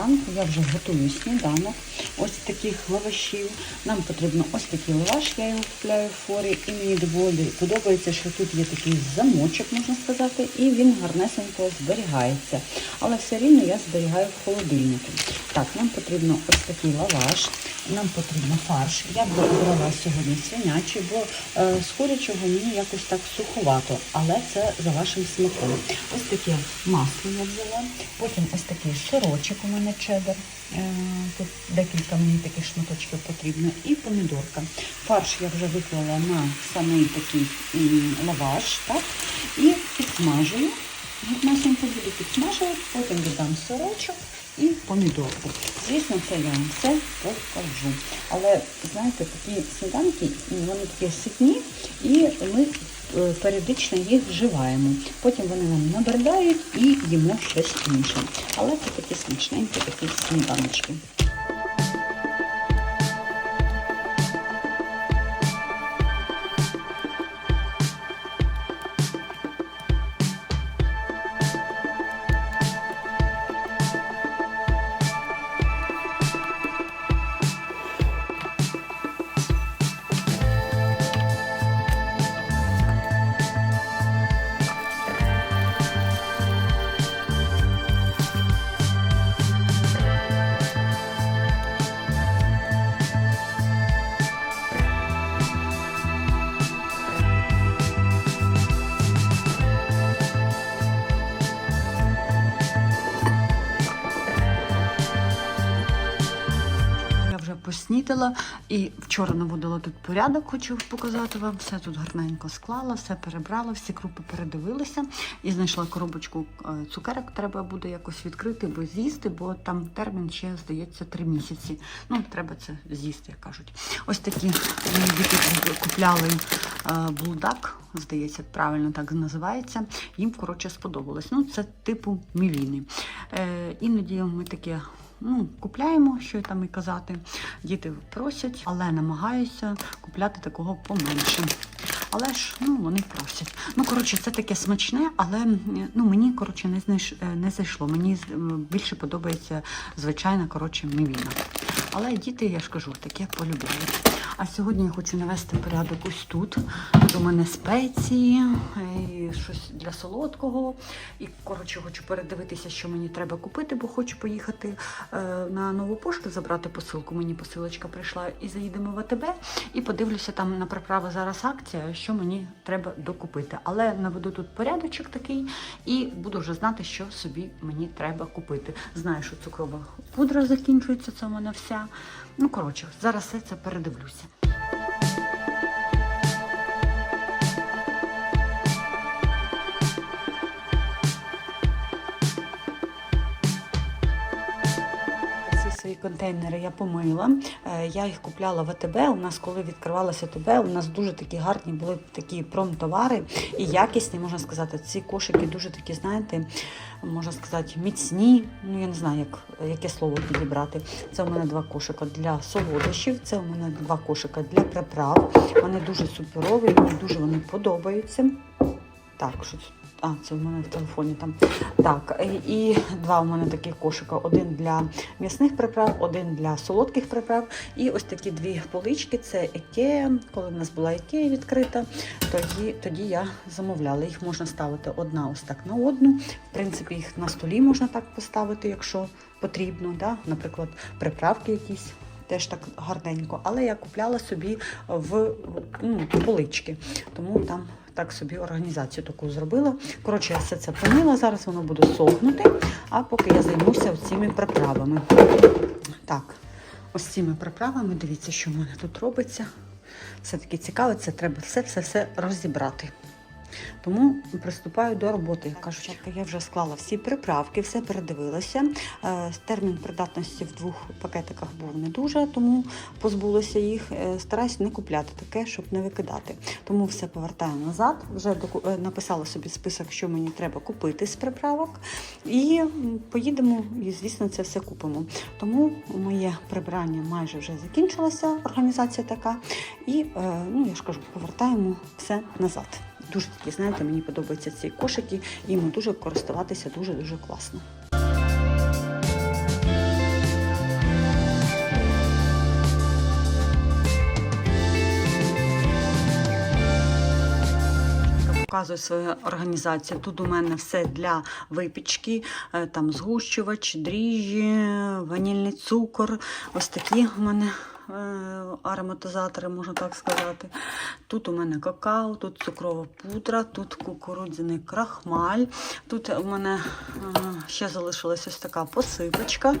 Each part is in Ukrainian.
Всім доброго ранку. Я вже готую сніданок. Ось таких лавашів. Нам потрібно ось такий лаваш, я його купляю в форі, і мені доволі подобається, що тут є такий замочок, можна сказати, і він гарнесенько зберігається. Але все рівно я зберігаю в холодильнику. Так, нам потрібно ось такий лаваш, нам потрібно фарш. Я б брала сьогодні свинячий, бо е, з курячого мені якось так суховато, але це за вашим смаком. Ось таке масло я взяла, потім ось такий сирочок у мене чеддер. Е, Тут декілька мені таких шматочків потрібно. І помідорка. Фарш я вже виклала на самий такий лаваш, так? І підсмажую. Гарнесенько буду підсмажувати, потім додам сирочок і помідорку. Звісно, це я вам все покажу. Але знаєте, такі сніданки, вони такі ситні, і ми періодично їх вживаємо. Потім вони нам набердають і їмо щось інше. Але це такі смачненькі такі сніданочки. Поснідала і вчора наводила тут порядок, хочу показати вам. Все тут гарненько склала, все перебрала, всі крупи передивилася і знайшла коробочку е, цукерок. Треба буде якось відкрити, бо з'їсти, бо там термін ще, здається, три місяці. Ну, треба це з'їсти, як кажуть. Ось такі діти купляли е, булдак, здається, правильно так називається. Їм, коротше, сподобалось. Ну, це типу мівіни. Е, іноді ми таке ну, купляємо, що там і казати. Діти просять, але намагаюся купляти такого поменше. Але ж ну, вони просять. Ну, коротше, це таке смачне, але ну, мені коротше, не, знайш... е, не зайшло. Мені більше подобається звичайна коротше, мівіна. Але діти, я ж кажу, таке полюбляють. А сьогодні я хочу навести порядок ось тут. У мене спеції, щось для солодкого. І коротше хочу передивитися, що мені треба купити, бо хочу поїхати е, на нову пошту, забрати посилку. Мені посилочка прийшла і заїдемо в АТБ. І подивлюся там на приправи зараз акція, що мені треба докупити. Але наведу тут порядочок такий і буду вже знати, що собі мені треба купити. Знаю, що цукрова пудра закінчується, це у мене вся. Ну, коротше, зараз все це передивлюся. Контейнери я помила. Е, Я їх купляла в АТБ. У нас, коли відкривалося АТБ, у нас дуже такі гарні були такі промтовари і якісні, можна сказати. Ці кошики дуже такі, знаєте, можна сказати, міцні. Ну я не знаю, як, яке слово підібрати. Це у мене два кошика для солодощів, це у мене два кошика для приправ. Вони дуже суперові, мені дуже вони подобаються. Так, що це? А, це в мене в телефоні там. Так, і- два у мене таких кошика: один для м'ясних приправ, один для солодких приправ. І ось такі дві полички. Це Екея. Коли в нас була Екея відкрита, тоді, тоді я замовляла. Їх можна ставити одна ось так на одну. В принципі, їх на столі можна так поставити, якщо потрібно. Да? Наприклад, приправки якісь. Теж так гарненько, але я купляла собі в ну, полички, тому там так собі організацію таку зробила. Коротше, я все це помила, зараз воно буде сохнути, а поки я займуся цими приправами. Так, ось цими приправами, дивіться, що в мене тут робиться. Все таки цікаво, це треба все-все-все розібрати. Тому приступаю до роботи. Як Кажуть, я вже склала всі приправки, все передивилася. Е, Термін придатності в двох пакетиках був не дуже, тому позбулася їх. Е, Стараюсь не купляти таке, щоб не викидати. Тому все повертаю назад. Вже е, написала собі список, що мені треба купити з приправок. І поїдемо, і звісно, це все купимо. Тому моє прибрання майже вже закінчилося, організація така. І ну я ж кажу, повертаємо все назад. Дуже такі, знаєте, мені подобаються ці кошики, і їм дуже користуватися дуже-дуже класно. Показую свою організацію. Тут у мене все для випічки, е, там згущувач, дріжджі, ванільний цукор. Ось такі у мене ароматизатори, можна так сказати. Тут у мене какао, тут цукрова пудра, тут кукурудзяний крахмаль. Тут у мене е, ще залишилась ось така посипочка.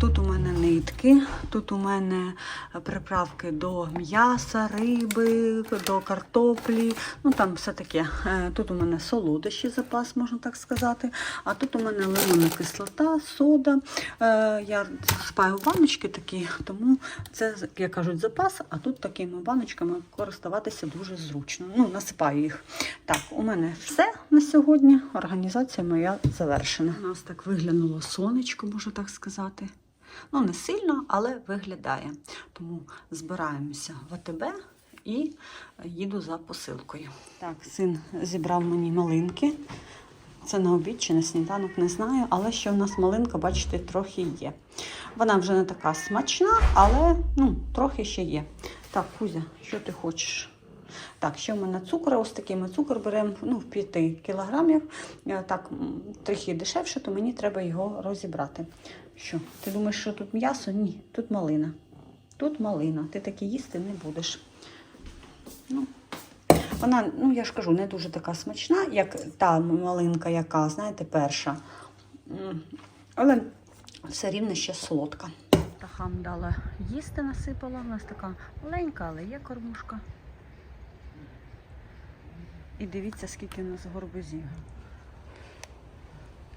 Тут у мене нитки, тут у мене приправки до м'яса, риби, до картоплі. Ну там все таке. Е, Тут у мене солодощі запас, можна так сказати. А тут у мене лимонна кислота, сода. Е, Я спаю баночки такі, тому це, як кажуть, запас, а тут такими баночками користуватися дуже зручно. Ну, насипаю їх. Так, у мене все на сьогодні. Організація моя завершена. У нас так виглянуло сонечко, можна так сказати. Ну, не сильно, але виглядає. Тому збираємося в АТБ і їду за посилкою. Так, син зібрав мені малинки. Це на обід чи на сніданок, не знаю, але ще в нас малинка, бачите, трохи є. Вона вже не така смачна, але ну, трохи ще є. Так, Кузя, що ти хочеш? Так, ще в мене цукор, ось такий ми цукор беремо ну, в 5 кілограмів. Е, Так, трохи дешевше, то мені треба його розібрати. Що, ти думаєш, що тут м'ясо? Ні, тут малина. Тут малина. Ти таке їсти не будеш. Ну, вона, ну я ж кажу, не дуже така смачна, як та малинка, яка, знаєте, перша. Але все рівно ще солодка. Тахам дала їсти, насипала. У нас така маленька, але є кормушка. І дивіться, скільки у нас горбузів.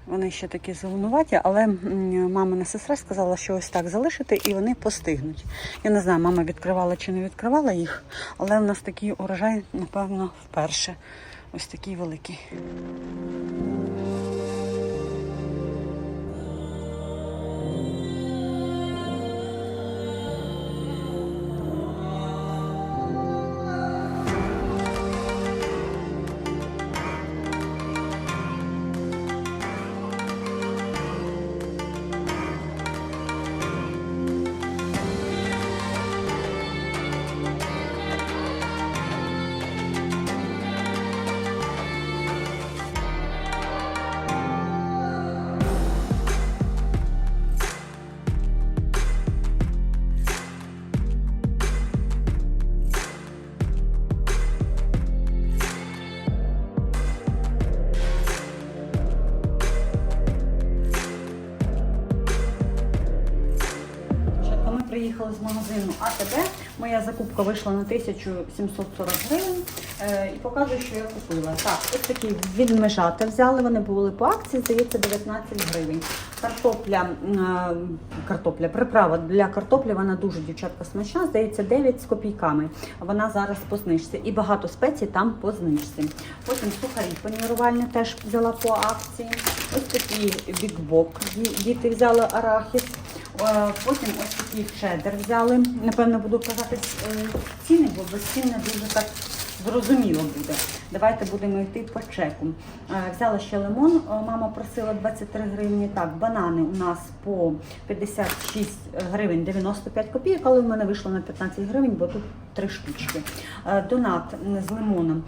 Вони ще такі зеленуваті, але мамина сестра сказала, що ось так залишити і вони постигнуть. Я не знаю, мама відкривала чи не відкривала їх, але в нас такий урожай, напевно, вперше. Ось такий великий. Приїхали з магазину АТБ. Моя закупка вийшла на 1740 гривень. Е, і показую, що я купила. Так, ось такі відмежати взяли. Вони були по акції, здається, 19 гривень. Картопля, е, картопля, приправа для картоплі, вона дуже дівчатка смачна, здається, 9 з копійками. Вона зараз по знижці. І багато спецій там по знижці. Потім сухарі панірувальні теж взяла по акції. Ось такий бікбок. Діти взяли арахіс. Е, Потім ось такий чеддер взяли. Напевно, буду казати е, ціни, бо без цін не дуже так зрозуміло буде. Давайте будемо йти по чеку. Е, Взяла ще лимон, е, мама просила 23 гривні. Так, банани у нас по 56 гривень 95 копійок, але в мене вийшло на 15 гривень, бо тут три штучки. Е, Донат з лимоном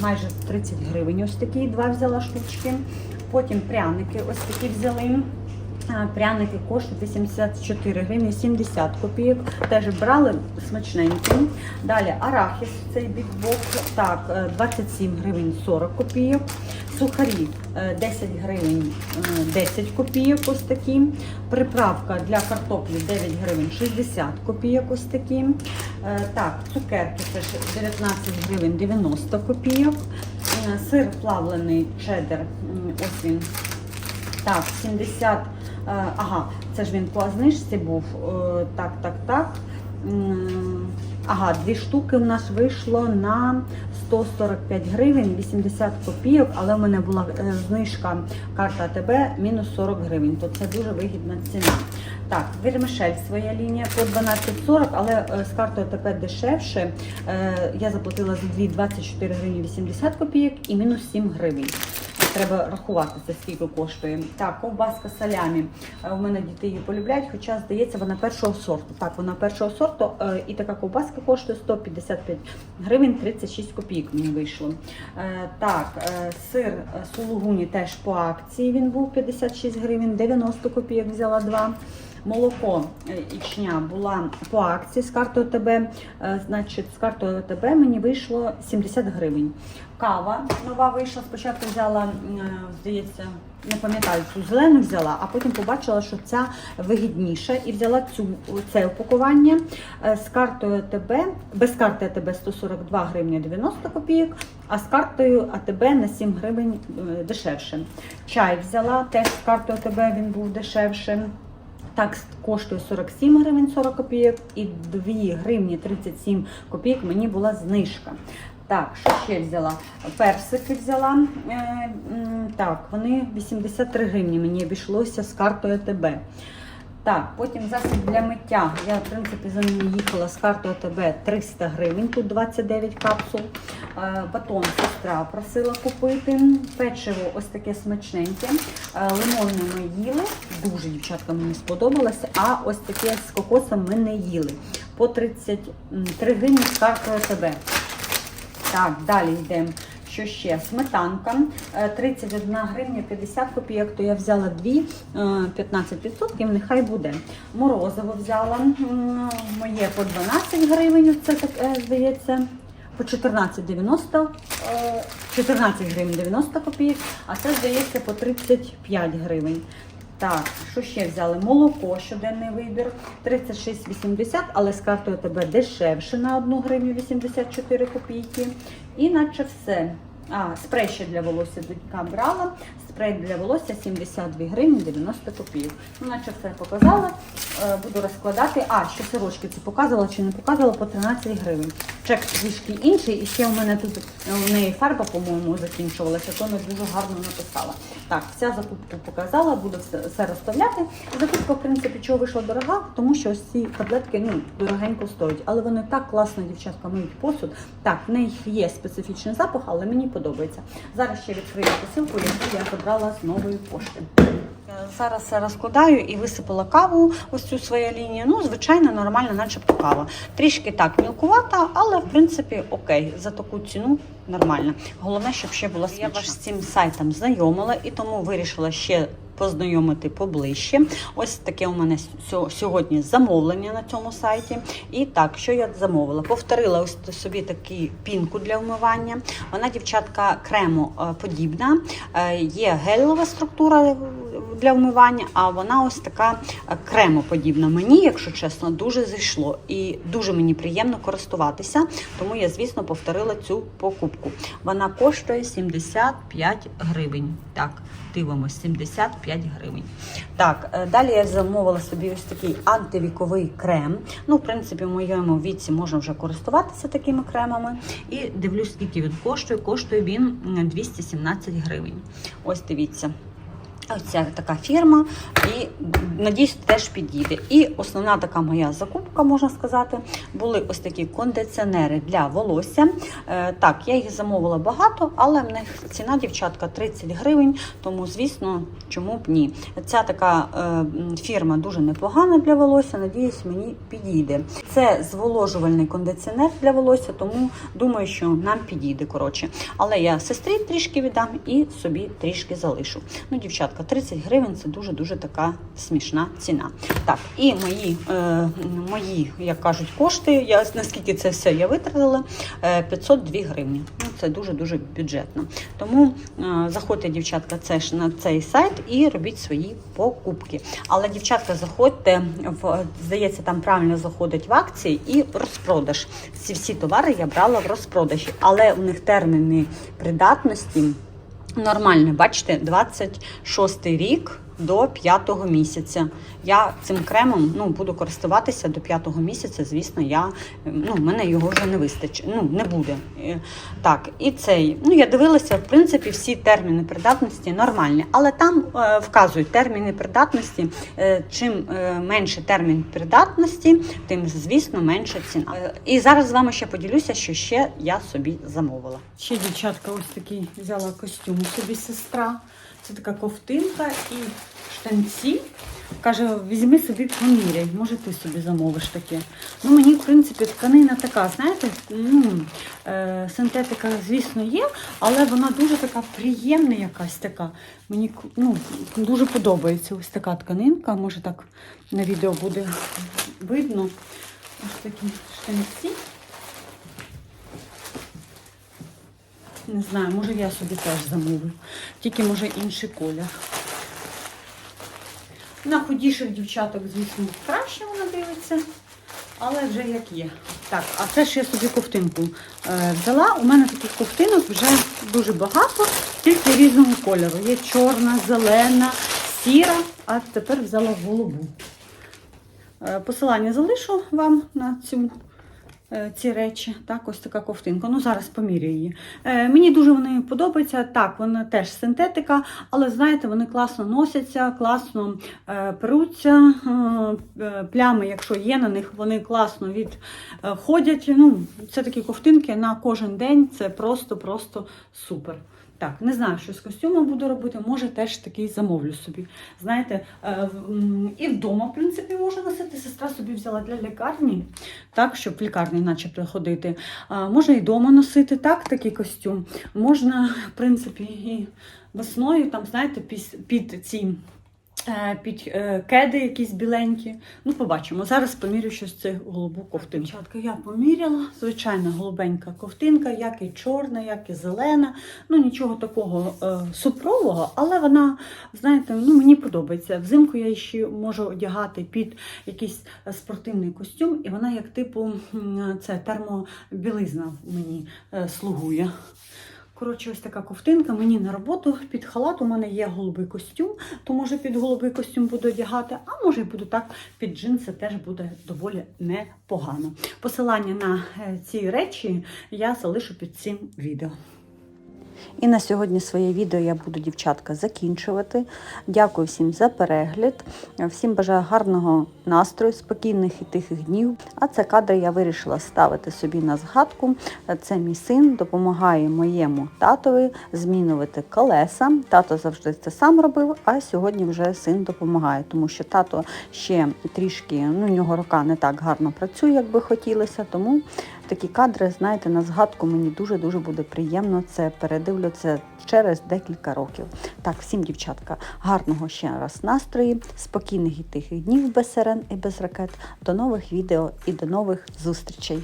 майже 30 гривень. Ось такі два взяла штучки. Потім пряники ось такі взяли. Пряники коштують 84 гривні 70 копійок. Теж брали смачненькі. Далі арахіс, цей бікбок, так, е, 27 гривень 40 копійок. Сухарі е, 10 гривень е, 10 копійок ось такі. Приправка для картоплі 9 гривень 60 копійок ось такі. Е, Так, цукерки теж 19 гривень 90 копійок. Е, Сир плавлений чеддер, ось він так, 70. е, Ага, це ж він по знижці був. Е, Так, так, так. Ага, дві штуки в нас вийшло на 145 гривень, 80 копійок, але в мене була е, знижка карта АТБ мінус 40 гривень, то це дуже вигідна ціна. Так, Вермишель своя лінія по 12,40, але е, з картою АТБ дешевше. Е, Я заплатила за дві 24 гривні 80 копійок і мінус 7 гривень. Треба рахувати, за скільки коштує. Так, ковбаска салямі. Е, У мене діти її полюбляють, хоча, здається, вона першого сорту. Так, вона першого сорту, е, і така ковбаска коштує 155 гривень 36 копійок мені вийшло. Е, Так, сир сулугуні теж по акції він був 56 гривень, 90 копійок взяла два. Молоко е, ічня була по акції з картою ТБ. Е, Значить, з картою ТБ мені вийшло 70 гривень. Кава нова вийшла. Спочатку взяла, е, здається, не пам'ятаю, цю зелену взяла, а потім побачила, що ця вигідніша, і взяла цю це упакування з картою АТБ, без карти АТБ 142 гривні 90 копійок, а з картою АТБ на 7 гривень дешевше. Чай взяла, теж з картою АТБ він був дешевше. Так коштує 47 гривень 40 копійок і 2 гривні 37 копійок мені була знижка. Так, що ще взяла? Персики взяла. Е, так, вони 83 гривні мені обійшлося з картою АТБ. Так, потім засіб для миття. Я, в принципі, за ними їхала з картою АТБ 300 гривень, тут 29 капсул. Е, Батон сестра просила купити. Печиво ось таке смачненьке. Е, Лимонне ми їли. Дуже дівчатка мені сподобалося. А ось таке з кокосом ми не їли. По 33 гривні з картою АТБ. Так, далі йдемо. Що ще? Сметанка е, 31 гривня 50 копійок, то я взяла дві, е, 15%, нехай буде. Морозиво взяла моє по 12 гривень, це так е, здається. По 14,90, е, 14 гривень 90 копійок, а це здається по 35 гривень. Так, що ще взяли? Молоко, щоденний вибір 36,80, але з картою тебе дешевше на 1 гривню 84 копійки. І наче все. А, для волосся донька брала. Спрей для волосся 72 гривні 90 копійок. Ну, наче все показала. Е, Буду розкладати. А, ще сирочки це показувала чи не показувала по 13 гривень. Чек трішки інший. І ще у мене тут е, у неї фарба, по-моєму, закінчувалася, то не дуже гарно написала. Так, вся закупку показала, буду все розставляти. Закупка, в принципі, чого вийшла дорога, тому що ось ці таблетки ну, дорогенько стоять. Але вони так класно, дівчатка, миють посуд. Так, в них є специфічний запах, але мені подобається. Зараз ще відкрию посилку, яку я забрала з нової пошти. Зараз все розкладаю і висипала каву, ось цю свою лінію. Ну, звичайно, нормальна, начебто кава. Трішки так мілкувата, але в принципі окей. За таку ціну нормально. Головне, щоб ще була смачна. Я вас з цим сайтом знайомила і тому вирішила ще познайомити поближче. Ось таке у мене сьогодні замовлення на цьому сайті. І так, що я замовила? Повторила ось собі таку пінку для вмивання. Вона, дівчатка, кремоподібна. Е, Є гелева структура для вмивання, а вона ось така е, кремоподібна. Мені, якщо чесно, дуже зайшло і дуже мені приємно користуватися. Тому я, звісно, повторила цю покупку. Вона коштує 75 гривень. Так, дивимось, 75 гривень. Так, е, далі я замовила собі ось такий антивіковий крем. Ну, в принципі, в моєму віці можна вже користуватися такими кремами. І дивлюсь, скільки він коштує. Коштує він 217 гривень. Ось дивіться. Ось ця така фірма, і надіюсь, теж підійде. І основна така моя закупка, можна сказати, були ось такі кондиціонери для волосся. Е, так, я їх замовила багато, але в них ціна, дівчатка, 30 гривень, тому, звісно, чому б ні. Ця така е, фірма дуже непогана для волосся, надіюсь, мені підійде. Це зволожувальний кондиціонер для волосся, тому думаю, що нам підійде. коротше. Але я сестрі трішки віддам і собі трішки залишу. Ну, дівчатка, 30 гривень це дуже-дуже така смішна ціна. Так, і мої, е, мої, як кажуть, кошти, я наскільки це все я витратила, е, 502 гривні. Ну, це дуже-дуже бюджетно. Тому е, заходьте, дівчатка, це ж на цей сайт і робіть свої покупки. Але, дівчатка, заходьте в здається, там правильно заходить в акції і розпродаж. Ці всі товари я брала в розпродажі, але у них терміни придатності. Нормально, бачите, 26 рік. До п'ятого місяця. Я цим кремом ну, буду користуватися до п'ятого місяця. Звісно, я ну, мене його вже не вистачить. Ну, не буде. Е, Так, і цей. Ну, я дивилася, в принципі, всі терміни придатності нормальні, але там е, вказують терміни придатності. Е, чим е, менше термін придатності, тим, звісно, менша ціна. Е, і зараз з вами ще поділюся, що ще я собі замовила. Ще дівчатка, ось такий взяла костюм собі сестра. Це така ковтинка і штанці. Каже, візьми собі поміряй, може ти собі замовиш таке. Ну, мені, в принципі, тканина така, знаєте, ну, е, синтетика, звісно, є, але вона дуже така приємна якась така. Мені ну, дуже подобається ось така тканинка. Може так на відео буде видно. Ось такі штанці. Не знаю, може я собі теж замовлю. Тільки може інший колір. На худіших дівчаток, звісно, краще вона дивиться, але вже як є. Так, а це ж я собі ковтинку е, взяла. У мене таких ковтинок вже дуже багато, тільки різного кольору. Є чорна, зелена, сіра, а тепер взяла голубу. Е, Посилання залишу вам на цю. Е, Ці речі, так, ось така ковтинка. Ну, зараз поміряю її. Е, мені дуже вони подобаються. Так, вона теж синтетика, але знаєте, вони класно носяться, класно е, перуться. Плями, якщо є на них, вони класно відходять. Ну, це такі ковтинки на кожен день. Це просто-просто супер. Так, не знаю, що з костюмом буду робити, може теж такий замовлю собі. Знаєте, е, і вдома, в принципі, можу носити. Сестра собі взяла для лікарні, так, щоб в лікарні начебто ходити. Можна і вдома носити, так, такий костюм. Можна, в принципі, і весною, там, знаєте, під ці. Е, Під е, кеди якісь біленькі. Ну, побачимо. Зараз помірю щось це голубу ковтинку. Дівчатка, я поміряла. Звичайна голубенька ковтинка, як і чорна, як і зелена. Ну, нічого такого е, супрового, але вона, знаєте, ну, мені подобається. Взимку я ще можу одягати під якийсь е, спортивний костюм, і вона як типу це термобілизна мені слугує. Коротше, ось така ковтинка мені на роботу під халат. У мене є голубий костюм, то може під голубий костюм буду одягати, а може буду так під джинси теж буде доволі непогано. Посилання на е, ці речі я залишу під цим відео. І на сьогодні своє відео я буду, дівчатка, закінчувати. Дякую всім за перегляд. Всім бажаю гарного настрою, спокійних і тихих днів. А це кадри я вирішила ставити собі на згадку. Це мій син допомагає моєму татові змінювати колеса. Тато завжди це сам робив, а сьогодні вже син допомагає, тому що тато ще трішки, ну, у нього рука не так гарно працює, як би хотілося. Тому такі кадри, знаєте, на згадку мені дуже-дуже буде приємно це передивлю це через декілька років. Так, всім, дівчатка, гарного ще раз настрою, спокійних і тихих днів без сирен і без ракет. До нових відео і до нових зустрічей.